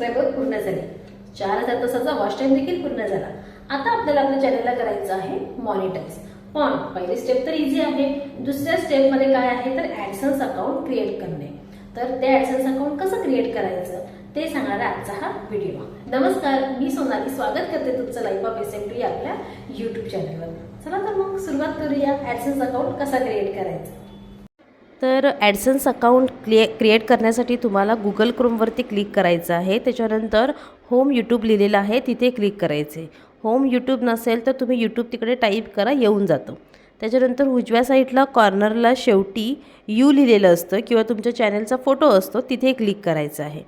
Subscriber पूर्ण झाले. चार हजार तासाचा वॉच टाइम देखील पूर्ण झाला. आता आपल्याला आपल्या चॅनलला करायचं आहे मॉनिटाईज पण पहिली स्टेप तर इझी आहे. दुसऱ्या स्टेपमध्ये काय आहे? तर ॲडसन्स अकाउंट क्रिएट करणे. तर ते ॲडसन्स अकाउंट कसं क्रिएट करायचं? ते सांगणारा आजचा हा व्हिडिओ नमस्कार मी सोनाली. स्वागत करते तुमचं life of S M T आपल्या यूट्यूब चॅनलवर चला तर मग सुरुवात करूया. ॲडसन्स अकाउंट कसा क्रिएट करायचा? तर ॲडसन्स अकाउंट क्लिए क्रिएट करण्यासाठी तुम्हाला गुगल क्रोमवरती क्लिक करायचं आहे. त्याच्यानंतर होम यूट्यूब लिहिलेलं आहे. तिथे क्लिक करायचे. होम यूट्यूब नसेल तर तुम्ही यूट्यूब तिकडे टाईप करा येऊन जातं. त्याच्यानंतर उजव्या साईडला कॉर्नरला शेवटी यू लिहिलेलं असतं किंवा तुमच्या चॅनलचा फोटो असतो तिथे क्लिक करायचं आहे.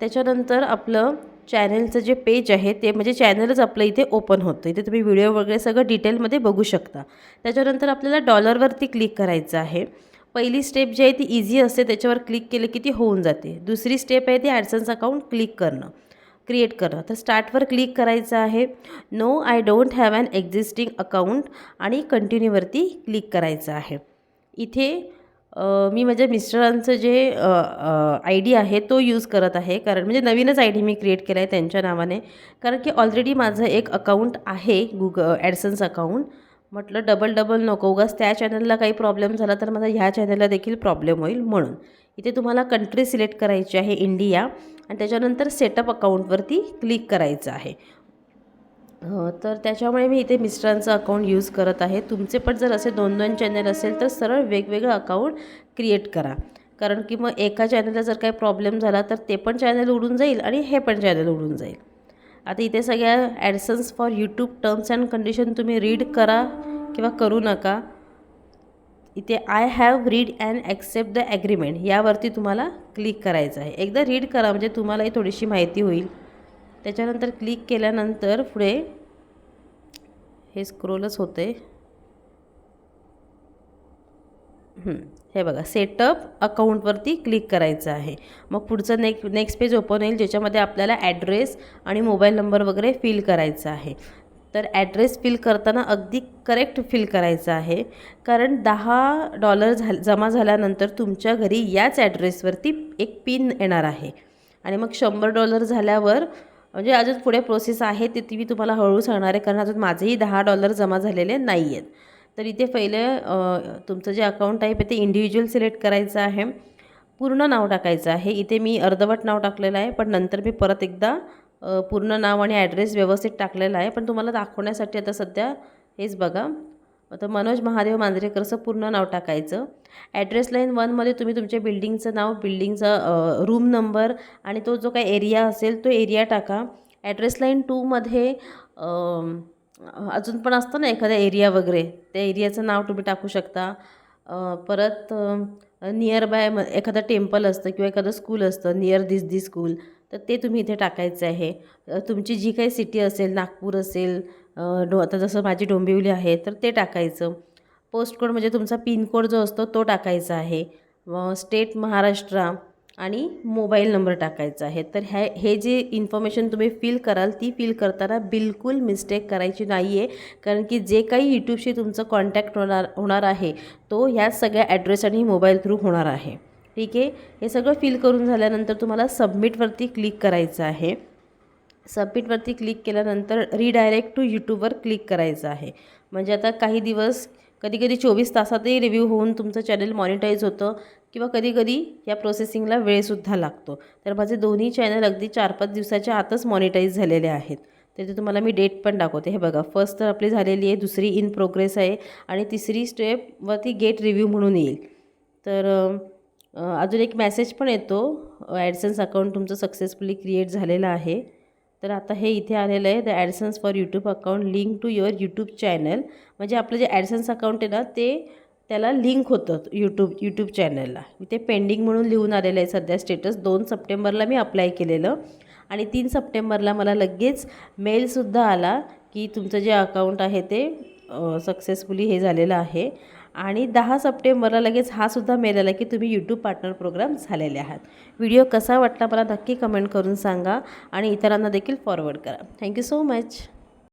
त्याच्यानंतर आपलं चॅनलचं जे पेज आहे ते म्हणजे चॅनलच आपलं इथे ओपन होतं. इथे तुम्ही व्हिडिओ वगैरे सगळं डिटेलमध्ये बघू शकता. त्याच्यानंतर आपल्याला डॉलरवरती क्लिक करायचं आहे. पहिली स्टेप जी आहे ती इझी असते त्याच्यावर क्लिक केलं की ती होऊन जाते. दुसरी स्टेप आहे ती ॲडसन्स अकाउंट क्लिक करणं क्रिएट करणं. तर स्टार्टवर क्लिक करायचं आहे. No I don't have an existing account आणि कंटिन्यूवरती क्लिक करायचं आहे. इथे मी माझ्या मिस्टरांचं जे आय डी आहे तो यूज करत आहे. कारण म्हणजे नवीनच आय डी मी क्रिएट केला आहे त्यांच्या नावाने. कारण की ऑलरेडी माझं एक अकाउंट आहे गुग ॲडसन्स अकाउंट म्हटलं डबल डबल नको उगाच त्या चॅनलला काही प्रॉब्लेम झाला तर माझा ह्या चॅनलला देखील प्रॉब्लेम होईल म्हणून. इथे तुम्हाला कंट्री सिलेक्ट करायची आहे इंडिया आणि त्याच्यानंतर सेटअप अकाउंटवरती क्लिक करायचं आहे. तर त्याच्यामुळे मी इथे मिस्टरांचं अकाउंट यूज करत आहे. तुमचे पण जर असे दोन दोन चॅनल असेल तर सरळ वेगवेगळं अकाउंट क्रिएट करा. कारण की मग एका चॅनलला जर काही प्रॉब्लेम झाला तर ते पण चॅनल उडून जाईल आणि हे पण चॅनल उडून जाईल. आता इथे सगळ्या AdSense for YouTube terms and condition तुम्ही रीड करा किंवा करू नका. इथे I have read and accept the agreement यावरती तुम्हाला क्लिक करायचं आहे. एकदा रीड करा म्हणजे तुम्हालाही थोडीशी माहिती होईल. त्याच्यानंतर क्लिक केल्यानंतर पुढे हे स्क्रोलच होते हे बघा सेटअप अकाउंटवरती क्लिक करायचं आहे. मग पुढचं नेक नेक्स्ट पेज ओपन होईल ज्याच्यामध्ये आपल्याला ॲड्रेस आणि मोबाईल नंबर वगैरे फिल करायचा आहे. तर ॲड्रेस फिल करताना अगदी करेक्ट फिल करायचं आहे. कारण दहा डॉलर झाल जमा झाल्यानंतर तुमच्या घरी याच ॲड्रेसवरती एक पिन येणार आहे. आणि मग शंभर डॉलर झाल्यावर म्हणजे अजून पुढे प्रोसेस आहे ते ती मी तुम्हाला हळूहळू सांगणार आहे कारण अजून माझेही दहा डॉलर जमा झालेले नाही आहेत तर इथे पहिलं तुमचं जे अकाउंट आहे ते इंडिव्हिज्युअल सिलेक्ट करायचं आहे. पूर्ण नाव टाकायचं आहे. इथे मी अर्धवट नाव टाकलेलं आहे पण नंतर मी परत एकदा पूर्ण नाव आणि ॲड्रेस व्यवस्थित टाकलेला आहे. पण तुम्हाला दाखवण्यासाठी आता सध्या हेच बघा. आता मनोज महादेव मांजरेकरचं पूर्ण नाव टाकायचं. ॲड्रेस लाईन वनमध्ये तुम्ही तुमच्या बिल्डिंगचं नाव बिल्डिंगचा रूम नंबर आणि तो जो काही एरिया असेल तो एरिया टाका. ॲड्रेस लाईन टूमध्ये अजून पण असतं ना एखादा एरिया वगैरे. त्या एरियाचं नाव तुम्ही टाकू शकता. परत नियर बाय म एखादं टेम्पल असतं किंवा एखादं स्कूल असतं नियर दिस दिस स्कूल तर ते तुम्ही इथे टाकायचं आहे. तुमची जी काही सिटी असेल नागपूर असेल डो आता जसं माझी डोंबिवली आहे तर ते टाकायचं. पोस्ट कोड म्हणजे तुमचा पिनकोड जो असतो तो टाकायचा आहे. स्टेट महाराष्ट्र आणि मोबाईल नंबर टाकायचा आहे. तर ह्या हे जे इन्फॉर्मेशन तुम्ही फिल कराल ती फिल करताना बिलकुल मिस्टेक करायची नाही आहे कारण की जे काही यूट्यूबशी तुमचं कॉन्टॅक्ट होणार होणार आहे तो ह्या सगळ्या ॲड्रेस आणि मोबाईल थ्रू होणार आहे. ठीक आहे? हे सगळं फिल करून झाल्यानंतर तुम्हाला सबमिटवरती क्लिक करायचं आहे. सबमिटवरती क्लिक केल्यानंतर रिडायरेक्ट टू यूट्यूबवर क्लिक करायचं आहे. म्हणजे आता काही दिवस कधी कधी चोवीस तासातही रिव्ह्यू होऊन तुमचं चॅनल मॉनिटाईज होतं किंवा कधी कधी या प्रोसेसिंगला वेळसुद्धा लागतो. तर माझे दोन्ही चॅनल अगदी चार पाच दिवसाच्या आतच मॉनिटाईज झालेले आहेत. त्याचे तुम्हाला मी डेट पण दाखवते. हे बघा फर्स्ट तर आपली झालेली आहे दुसरी इन प्रोग्रेस आहे आणि तिसरी स्टेपवरती गेट रिव्ह्यू म्हणून येईल. तर अजून एक मेसेज पण येतो. ॲडसन्स अकाउंट तुमचं सक्सेसफुली क्रिएट झालेलं आहे. तर आता हे इथे आलेलं आहे the AdSense for YouTube account link to your YouTube channel म्हणजे आपलं जे ॲडसन्स अकाउंट आहे ना ते त्याला लिंक होतं यूट्यूब यूट्यूब चॅनलला इथे पेंडिंग म्हणून लिहून आलेलं आहे सध्या स्टेटस दोन सप्टेंबरला मी अप्लाय केलेलं. आणि तीन सप्टेंबरला मला लगेच मेलसुद्धा आला की तुमचं जे अकाउंट आहे ते सक्सेसफुली हे झालेलं आहे. आणि दहा सप्टेंबरला लगेच हा सुद्धा मेल आला की तुम्ही यूट्यूब पार्टनर प्रोग्राम झालेले आहात. व्हिडिओ कसा वाटला मला नक्की कमेंट करून सांगा आणि इतरांना देखील फॉरवर्ड करा. Thank you so much